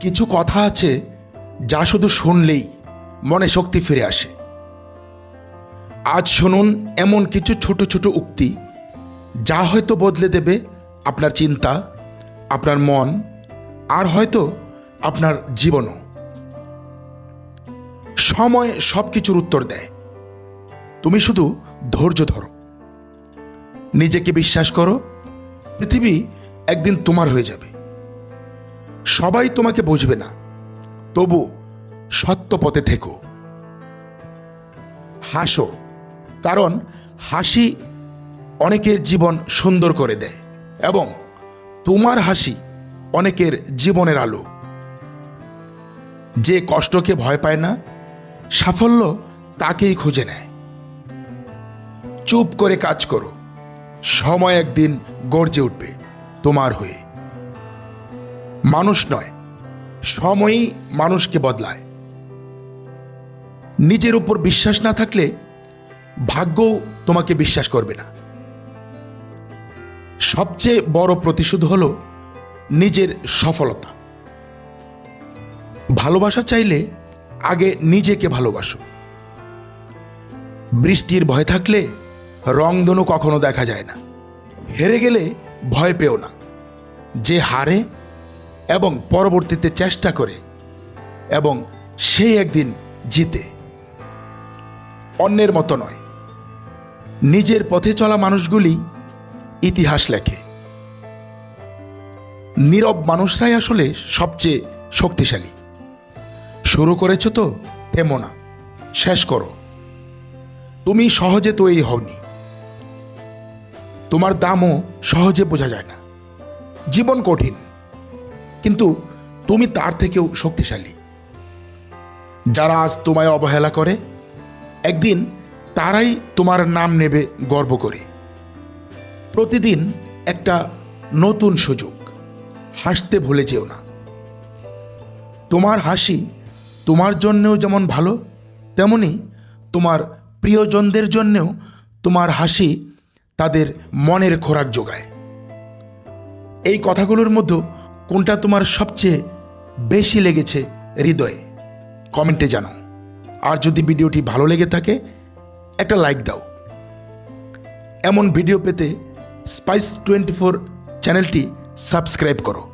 কিছু কথা আছে যা শুধু শুনলেই মনে শক্তি ফিরে আসে। আজ শুনুন এমন কিছু ছোট ছোট উক্তি যা হয়তো বদলে দেবে আপনার চিন্তা, আপনার মন, আর হয়তো আপনার জীবনও। সময় সব কিছুর উত্তর দেয়। তুমি শুধু ধৈর্য ধরো। নিজেকে বিশ্বাস করো। পৃথিবী একদিন তোমার হয়ে যাবে। সবাই তোমাকে বুঝবে না। তবু সত্য পথে থেকো। হাসো, কারণ হাসি অনেকের জীবন সুন্দর করে দেয় এবং তোমার হাসি অনেকের জীবনের আলো। যে কষ্টকে ভয় পায় না, সাফল্য তাকেই খুঁজে নেয়। চুপ করে কাজ করো, সময় একদিন গর্জে উঠবে তোমার হয়ে। মানুষ নয়, সময়ই মানুষকে বদলায়। নিজের উপর বিশ্বাস না থাকলে ভাগ্যও তোমাকে বিশ্বাস করবে না। সবচেয়ে বড় প্রতিশোধ হল নিজের সফলতা। ভালোবাসা চাইলে আগে নিজেকে ভালোবাসো। বৃষ্টির ভয় থাকলে রংধনু কখনো দেখা যায় না। হেরে গেলে ভয় পেও না। যে হারে এবং পরবর্তীতে চেষ্টা করে এবং সেই একদিন জিতে। অন্যের মতো নয়। নিজের পথে চলা মানুষগুলি ইতিহাস লেখে। নীরব মানুষরাই আসলে সবচেয়ে শক্তিশালী। শুরু করেছ তো, থেমো না, শেষ করো। তুমি সহজে তৈরি হওনি। তোমার দামও সহজে বোঝা যায় না। জীবন কঠিন। তুমি তার থেকেও শক্তিশালী। যারা আজ তোমায় অবহেলা করে, একদিন তারাই তোমার নাম নেবে গর্ব করে। প্রতিদিন একটা নতুন সুযোগ, হাসতে ভুলে যেও না। তোমার হাসি তোমার জন্যেও যেমন ভালো, তেমনি তোমার প্রিয়জনদের জন্যেও তোমার হাসি তাদের মনের খোরাক যোগায়। এই কথাগুলোর মধ্যে কোনটা তোমার সবচেয়ে বেশি লেগেছে হৃদয়ে? কমেন্টে জানাও। আর যদি ভিডিওটি ভালো লেগে থাকে, একটা লাইক দাও। এমন ভিডিও পেতে স্পাইস টোয়েন্টি ফোর চ্যানেলটি সাবস্ক্রাইব করো।